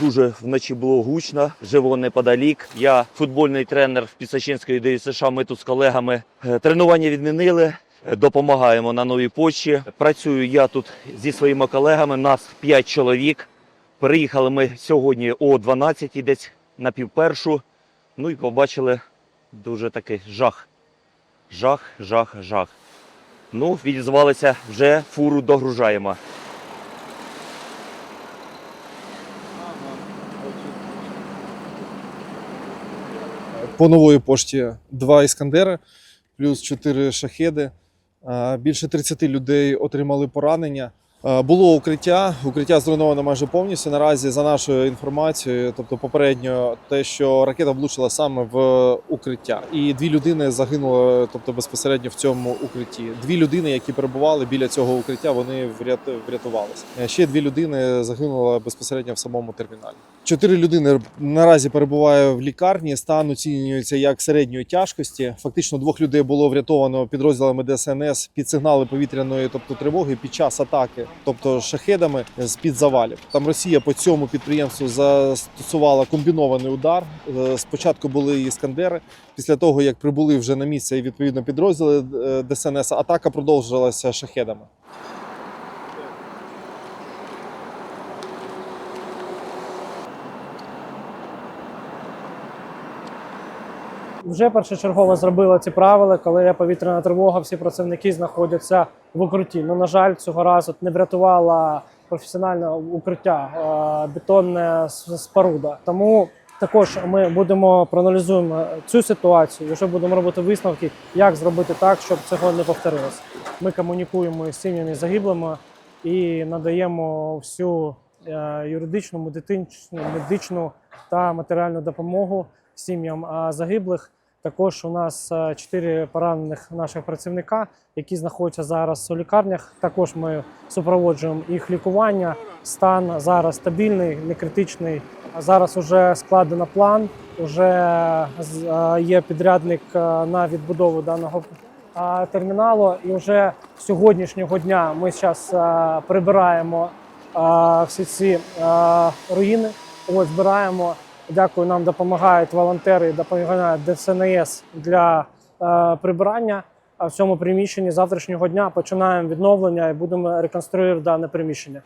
Дуже вночі було гучно, живо неподалік. Я футбольний тренер в Пісачинської ДСШ. Ми тут з колегами е, тренування відмінили. е, Допомагаємо на новій почті. Працюю я тут зі своїми колегами. Нас 5 чоловік. Приїхали ми сьогодні о 12 десь на півпершу. Ну і побачили дуже такий жах. Жах, жах, жах. Ну, відізвалися, вже фуру догружаємо. По нової пошті два іскандери, плюс чотири шахеди. Більше 30 людей отримали поранення. А, Було укриття. Укриття зруйновано майже повністю. Наразі, за нашою інформацією, тобто попередньо, те, що ракета влучила саме в укриття, і дві людини загинули, тобто безпосередньо в цьому укритті. Дві людини, які перебували біля цього укриття, вони врят- врятувалися. Е, Ще дві людини загинули безпосередньо в самому терміналі. Чотири людини наразі перебуває в лікарні. Стан оцінюється як середньої тяжкості. Фактично двох людей було врятовано підрозділами ДСНС під сигнали повітряної, тобто тривоги, під час атаки, тобто шахедами з під завалів. Там Росія по цьому підприємству застосувала комбінований удар. Е, Спочатку були іскандери. Після того як прибули вже на місце і відповідно підрозділи е, ДСНС, атака продовжилася шахедами. Вже першочергово зробила ці правила, коли є повітряна тривога, всі працівники знаходяться в укритті. Ну, на жаль, цього разу не врятувала професіональне укриття, е, бетонне споруда. Тому також ми будемо проаналізуємо цю ситуацію і вже будемо робити висновки, як зробити так, щоб цього не повторилось. Ми комунікуємо з сім'ями загиблими і надаємо всю е, юридичну, медичну, медичну та матеріальну допомогу сім'ям загиблих. Також у нас е, чотири поранених наших працівника, які знаходяться зараз у лікарнях. Також ми супроводжуємо їх лікування. Стан зараз стабільний, не критичний. Зараз вже складено план. Вже е, є підрядник е, на відбудову даного терміналу. І вже сьогоднішнього дня ми зараз прибираємо всі ці руїни. Ось збираємо. Дякую, нам допомагають волонтери, допомагають ДСНС для е, прибирання. А в цьому приміщенні завтрашнього дня починаємо відновлення і будемо реконструювати дане приміщення.